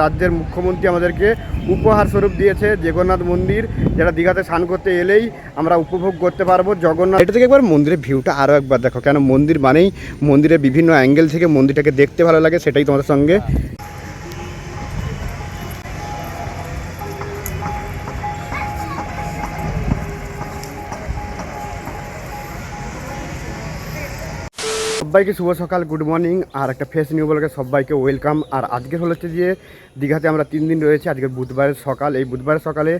রাজ্যের মুখ্যমন্ত্রী আমাদেরকে উপহার স্বরূপ দিয়েছে। জগন্নাথ মন্দির যেটা দীঘাতে স্নান করতে এলেই আমরা উপভোগ করতে পারব। জগন্নাথ এটা থেকে একবার মন্দিরের ভিউটা আরও একবার দেখো, কেন মন্দির মানেই মন্দিরের বিভিন্ন অ্যাঙ্গেল থেকে মন্দিরটাকে দেখতে ভালো লাগে, সেটাই তোমাদের সঙ্গে। সবাইকে শুভ সকাল গুড মর্নিং আর একটা ফেস নিউ বলকে সবাইকে ওয়েলকাম আর আজকে হচ্ছে যে দীঘাতে আমরা তিন দিন রয়েছে, আজকে বুধবারের সকাল। এই বুধবারের সকালে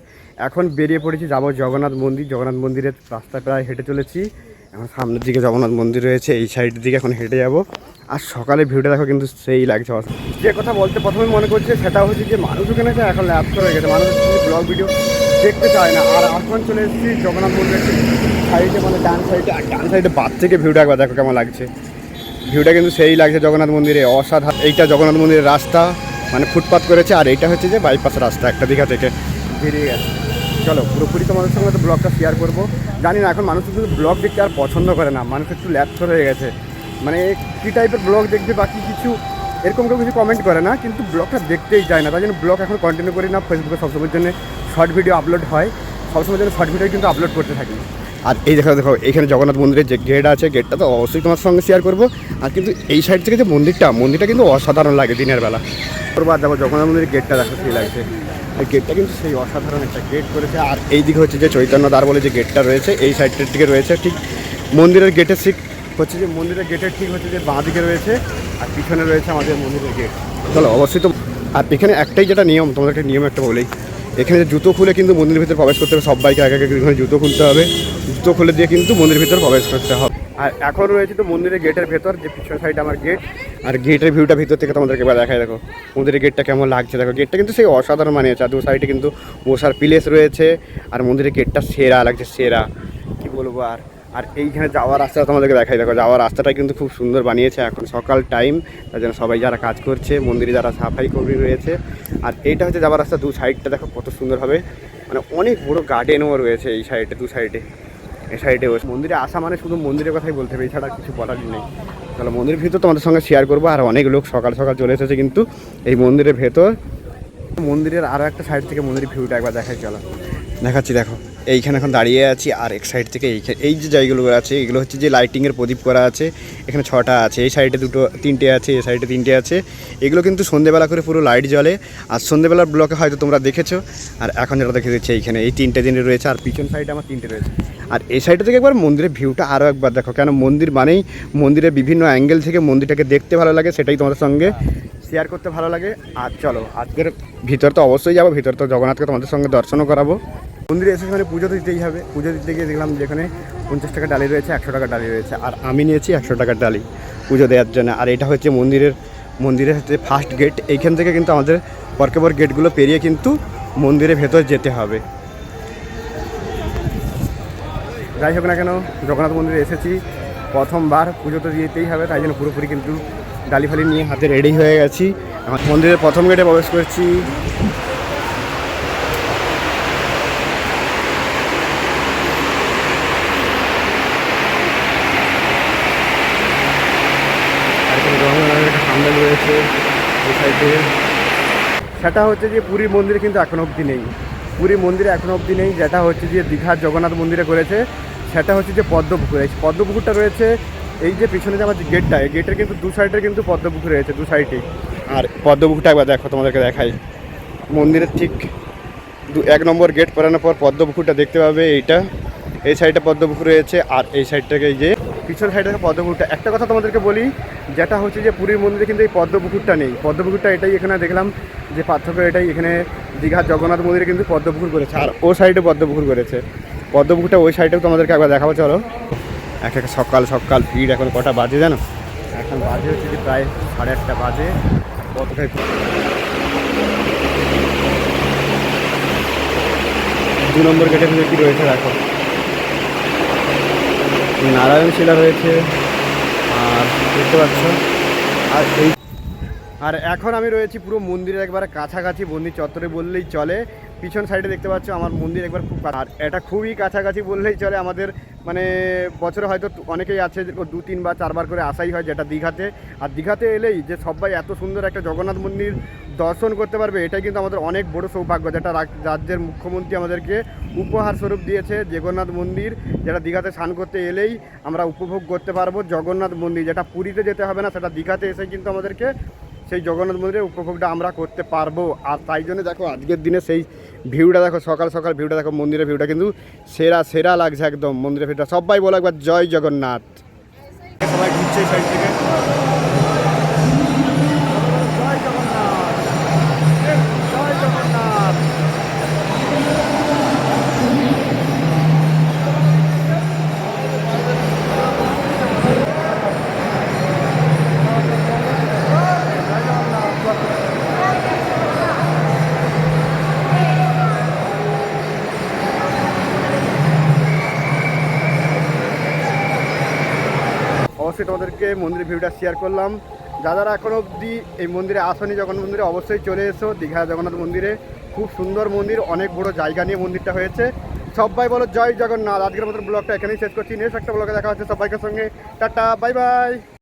এখন বেরিয়ে পড়েছি, যাব জগন্নাথ মন্দির। জগন্নাথ মন্দিরের রাস্তায় প্রায় হেঁটে চলেছি। এখন সামনের দিকে জগন্নাথ মন্দির রয়েছে, এই সাইডের দিকে এখন হেঁটে যাব। আর সকালে ভিউটা দেখো কিন্তু সেই লাগছে। যে কথা বলতে প্রথমে মনে করছে, সেটা হচ্ছে যে মানুষ ওখানে এখন ল্যাপ হয়ে গেছে। মানুষ ব্লগ ভিডিও দেখতে চায় না। আর এখন চলে এসেছি জগন্নাথ মন্দিরের সাইডে মানে ডান সাইডে আর ডান সাইডে বাদ থেকে ভিউটা একবার দেখো কেমন লাগছে। ভিউটা কিন্তু সেই লাগছে জগন্নাথ মন্দিরে, অসাধারণ। এইটা জগন্নাথ মন্দিরের রাস্তা মানে ফুটপাথ করেছে, আর এইটা হচ্ছে যে বাইপাস রাস্তা একটা দীঘা থেকে বেরিয়ে গেছে। চলো, পুরোপুরি তোমাদের সঙ্গে তো ব্লগটা শেয়ার করব। জানি না, এখন মানুষ কিন্তু ব্লগ দেখতে আর পছন্দ করে না, মানুষ একটু ল্যাপথর হয়ে গেছে। মানে কী টাইপের ব্লগ দেখবে, বাকি কিছু, এরকম কেউ কিছু কমেন্ট করে না, কিন্তু ব্লগটা দেখতেই যায় না। তাই জন্য ব্লগ এখন কন্টিনিউ করি না ফেসবুকে সবসময়ের জন্য শর্ট ভিডিও আপলোড হয়। সবসময়ের জন্য শর্ট ভিডিও কিন্তু আপলোড করতে থাকি। আর এই দেখো দেখো, এখানে জগন্নাথ মন্দিরের যে গেট আছে গেটটা তো অবশ্যই তোমার সঙ্গে শেয়ার করব। আর কিন্তু এই সাইড থেকে যে মন্দিরটা মন্দিরটা কিন্তু অসাধারণ লাগে দিনের বেলা। তারপর দেখো, জগন্নাথ মন্দিরের গেটটা দেখো সেই লাগছে। এই গেটটা কিন্তু সেই অসাধারণ একটা গেট করেছে। আর এই দিকে হচ্ছে যে চৈতন্য দ্বার বলে যে গেটটা রয়েছে, এই সাইডটার দিকে রয়েছে, ঠিক মন্দিরের গেটের ঠিক, হচ্ছে যে মন্দিরের গেটের ঠিক হচ্ছে যে বাঁ দিকে রয়েছে, আর পিছনে রয়েছে আমাদের মন্দিরের গেট চলো, অবশ্যই তো আর এখানে একটাই যেটা নিয়ম তোমাদের একটা নিয়ম একটা বলেই এখানে যে জুতো খুলে কিন্তু মন্দিরের ভিতরে প্রবেশ করতে হবে। সবাইকে আগে আগে এখানে জুতো খুলতে হবে। জুতো খুলে দিয়ে কিন্তু মন্দিরের ভিতরে প্রবেশ করতে হবে। আর এখন রয়েছে তো মন্দিরের গেটের ভেতর যে পিছন সাইড আমার গেট আর গেটের ভিউটা ভিতর থেকে তোমাদেরকে এবার দেখায় দেখো। মন্দিরের গেটটা কেমন লাগছে দেখো। গেটটা কিন্তু সেই অসাধারণ মানিয়েছে আর দু সাইডে কিন্তু বসার প্লেস রয়েছে। আর মন্দিরের গেটটা সেরা লাগছে সেরা। কি বলব আর? আর এইখানে যাওয়ার রাস্তা তোমাদেরকে দেখাই। দেখো, যাওয়ার রাস্তাটা কিন্তু খুব সুন্দর বানিয়েছে এখন সকাল টাইম তার জন্য সবাই যারা কাজ করছে, মন্দিরে যারা সাফাই কর্মী রয়েছে, আর এইটা হচ্ছে যাওয়ার রাস্তা, দু সাইডটা দেখো কত সুন্দর হবে। মানে অনেক বড় গার্ডেনও রয়েছে এই সাইডে দু সাইডে এই সাইডে মন্দিরে আসা মানে শুধু মন্দিরের কথাই বলতে হবে, এছাড়া কিছু বলার নেই। তাহলে মন্দিরের ভিতর তোমাদের সঙ্গে শেয়ার করব, আর অনেক লোক সকাল সকাল চলে এসেছে কিন্তু এই মন্দিরের ভেতর। মন্দিরের আরও একটা সাইড থেকে মন্দিরের ভিউটা একবার দেখাই, চলো। দেখাচ্ছি, দেখো। এইখানে এখন দাঁড়িয়ে আছি আর এক সাইড থেকে এইখানে এই যে জায়গাগুলো আছে, এগুলো হচ্ছে যে লাইটিংয়ের প্রদীপ করা আছে। এখানে ছটা আছে, এই সাইডে দুটো, তিনটে আছে, এই সাইডে তিনটে আছে। এগুলো কিন্তু সন্ধেবেলা করে পুরো লাইট জ্বলে। আর সন্ধেবেলার ব্লকে হয়তো তোমরা দেখেছ। আর এখন যেটা দেখে দিচ্ছে এইখানে, এই তিনটে দিনে রয়েছে আর পিছন সাইডে আমার তিনটে রয়েছে। আর এই সাইডে থেকে একবার মন্দিরের ভিউটা আরও একবার দেখো, কেন মন্দির মানেই মন্দিরের বিভিন্ন অ্যাঙ্গেল থেকে মন্দিরটাকে দেখতে ভালো লাগে, সেটাই তোমাদের সঙ্গে শেয়ার করতে ভালো লাগে। আর চলো, আজকের ভিতর তো অবশ্যই যাব, ভিতর তো জগন্নাথকে তোমাদের সঙ্গে দর্শনও করাবো। মন্দিরে এসে সেখানে পুজো দিতেই হবে। পুজো দিতে গিয়ে দেখলাম যেখানে পঞ্চাশ টাকা ডালি রয়েছে, একশো টাকা ডালি রয়েছে, আর আমি নিয়েছি একশো টাকার ডালি পুজো দেওয়ার জন্য। আর এটা হচ্ছে মন্দিরের মন্দিরের হচ্ছে ফার্স্ট গেট এইখান থেকে কিন্তু আমাদের পরকে পর গেটগুলো পেরিয়ে কিন্তু মন্দিরের ভেতর যেতে হবে। যাই হোক না কেন, জগন্নাথ মন্দিরে এসেছি। প্রথমবার পুজো তো দিতেই হবে, তাই জন্য পুরোপুরি কিন্তু ডালি ফালি নিয়ে হাতে রেডি হয়ে গেছি। মন্দিরের প্রথম গেটে প্রবেশ করছি আর এখানে জগন্নাথের একটা সামনে রয়েছে এই সাইডে। সেটা হচ্ছে যে পুরীর মন্দিরে কিন্তু এখন অবধি নেই। পুরী মন্দিরে এখন অবধি নেই। যেটা হচ্ছে যে দীঘার জগন্নাথ মন্দিরে করেছে, সেটা হচ্ছে যে পদ্মপুকুর। পদ্মপুকুরটা রয়েছে, এই যে পিছনে যে আমার যে গেটটা এই গেটের কিন্তু দু সাইডে কিন্তু পদ্মপুকুর রয়েছে, দু সাইডেই আর পদ্মপুকুরটা একবার দেখো, তোমাদেরকে দেখাই। মন্দিরের ঠিক দু, এক নম্বর গেট পরানোর পর পদ্মপুকুরটা দেখতে পাবে এইটা। এই সাইডে পদ্মপুকুর রয়েছে, আর এই সাইডটাকে যে পিছন সাইডে পদ্মপুকুরটা। একটা কথা তোমাদেরকে বলি, যেটা হচ্ছে যে পুরীর মন্দিরে কিন্তু এই পদ্মপুকুরটা নেই। পদ্মপুকুরটা এটাই এখানে দেখলাম যে পার্থক্য এটাই, এখানে দীঘার জগন্নাথ মন্দিরে কিন্তু পদ্মপুকুর করেছে। আর ও সাইডে পদ্মপুকুর করেছে। পদ্মপুকুরটা ওই সাইডেও তোমাদেরকে একবার দেখাবো, চলো। এক এক সকাল সকাল ভিড়, এখন কটা বাজে জানো? এখন বাজে হচ্ছে যে প্রায় সাড়ে আটটা বাজে। কতটাই দু নম্বর গেটের ভিতরে কী রয়েছে, দেখো। নারায়ণ শিলা রয়েছে। আর দেখতে পাচ্ছ, আর এই আর এখন আমি রয়েছি পুরো মন্দিরের একবার কাছাকাছি মন্দির চত্বরে বললেই চলে। পিছন সাইডে দেখতে পাচ্ছ আমার মন্দির একবার খুব আর এটা খুবই কাছাকাছি বললেই চলে আমাদের মানে বছরে হয়তো অনেকেই আছে দু তিনবার চারবার করে আসাই হয় যেটা দীঘাতে। আর দীঘাতে এলেই যে সবাই এত সুন্দর একটা জগন্নাথ মন্দির দর্শন করতে পারবে, এটাই কিন্তু আমাদের অনেক বড় সৌভাগ্য যেটা রাজ্যের মুখ্যমন্ত্রী আমাদেরকে উপহার স্বরূপ দিয়েছে, জগন্নাথ মন্দির যেটা দীঘাতে স্নান করতে এলেই আমরা উপভোগ করতে পারব জগন্নাথ মন্দির। যেটা পুরীতে যেতে হবে না, সেটা দীঘাতে এসে কিন্তু আমাদেরকে সেই জগন্নাথ মন্দিরের উপভোগটা আমরা করতে পারব। আর তাই জন্য দেখো, আজকের দিনে সেই ভিউটা দেখো, সকাল সকাল ভিউটা দেখো, মন্দিরের ভিউটা কিন্তু সেরা সেরা লাগছে একদম মন্দিরের ভিউটা। সবাই বলো একবার, জয় জগন্নাথ। সবাই ঘুরছে অবশ্যই তোমাদেরকে মন্দিরের ভিউটা শেয়ার করলাম। যারা এখন অবধি এই মন্দিরে আসনি জগন্নাথ মন্দিরে অবশ্যই চলে এসো, দীঘা জগন্নাথ মন্দিরে। খুব সুন্দর মন্দির, অনেক বড় জায়গা নিয়ে মন্দিরটা হয়েছে। সবাই বলো জয় জগন্নাথ। আজকের মতো ব্লগটা এখানেই শেষ করছি। নেক্সট একটা ব্লগে দেখা হচ্ছে সবাইকে সঙ্গে। Tata bye bye